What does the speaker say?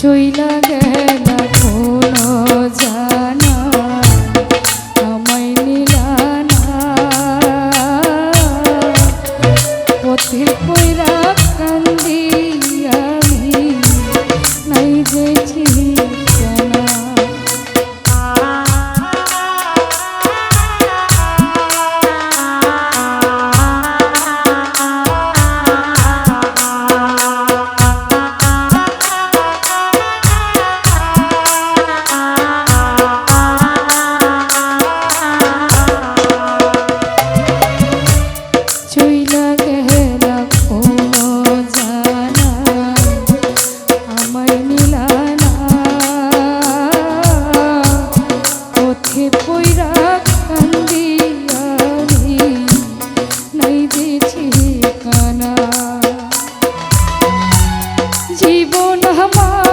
চইলা গেলা কোনো জানা। আমায় নিলানা পথের পয়রা কান্দি আমি নাই যে জীবন আমার।